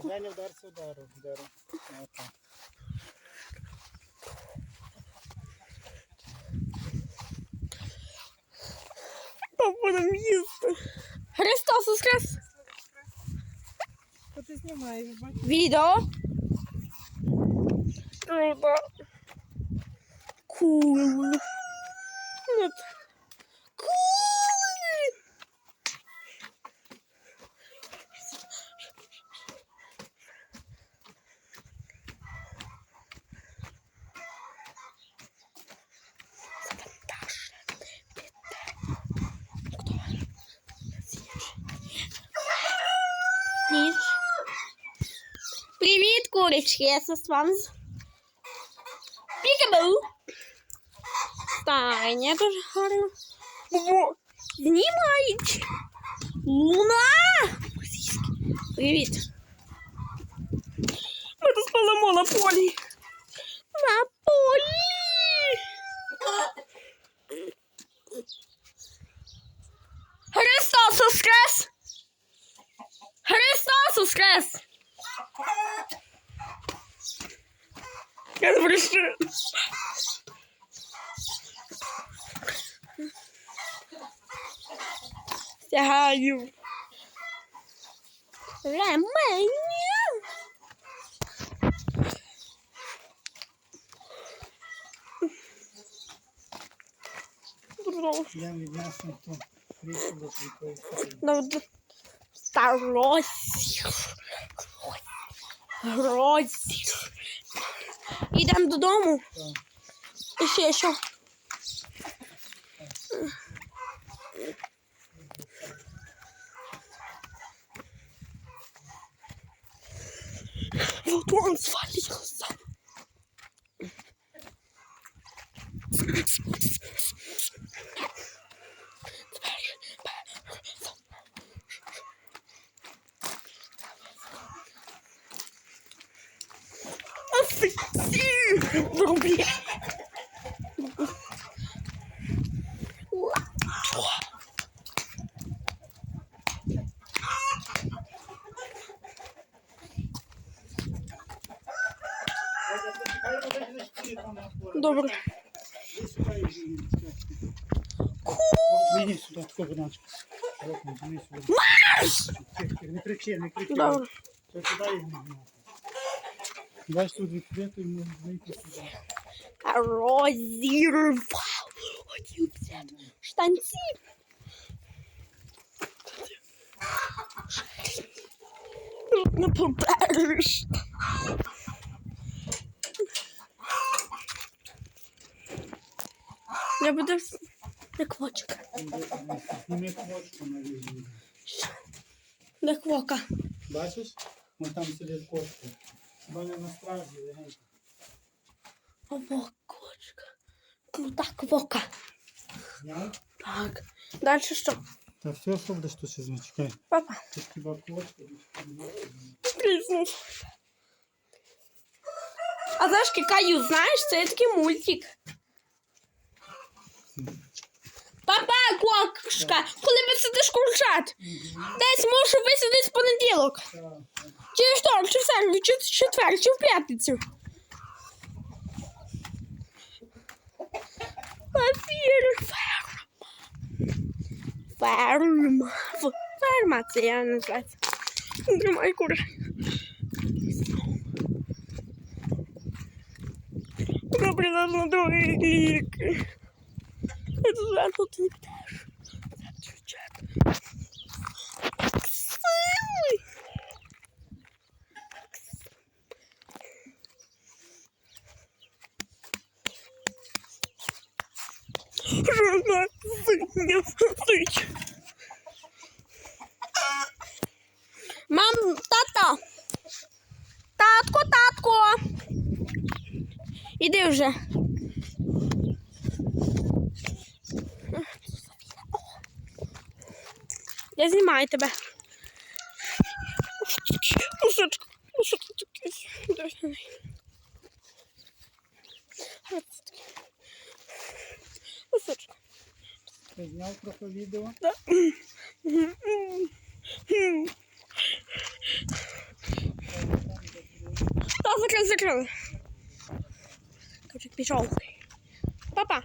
Женя вдарся удару. Удару. Отак. Будемо їсти. Христос Воскрес! Що ти знімаєш, бачиш? Відео. Круто. Кул. От. Привіт, курочки, я з вами. з- Пікабу. Таня дуже гарно. О, знімають. Луна. Привіт. Ми тут спалимо на полі. Я запрещу. Стягаю. Ремені. Я віднесу ту крісло до якоїсь. Ну, Старосі. Грозі. Йдемо додому. І ще що? Вот он свалился. Вруби! Добре. Сюди, таку тихо, Не кричи, не кричи. Добре. Це сюди його не гнати. Бачиш, тут відкрито, йому вийти сюди. Розірвав. Хотів взяти штанці. Не побереш. Я буду с- як вочка. Зніми кнопку на візі. Як вока. Бачиш? Вон там сидить кошка. Хіба не на стражі, легенько. Вокочка. Ну так, вока. Зняв? Так. Далі що? Та все, що будеш тут ще зачекай. Папа. Тут хіба кошка. Тріснув. А знаєш, Каю, знаєш, це такий мультик. Папа, кошка, коли ви сидиш курчат? Десь може висадити в понеділок. Чи в вівторок, чи в середу, чи в четвер, чи в п'ятницю. Ферма. Ферма. Ферма це я називається. Тримай кури. Добре, на другий рік. Я тут не. Жена, синя, сич. Мам, тата. Татко, татко. Іди вже. Я знімаю тебе. Мусочка, мусочка такий. Дивись на неї. Ось такий. Мусочка. Ти зняв трохи відео? закрили, закрили. Кочик пішов. Папа.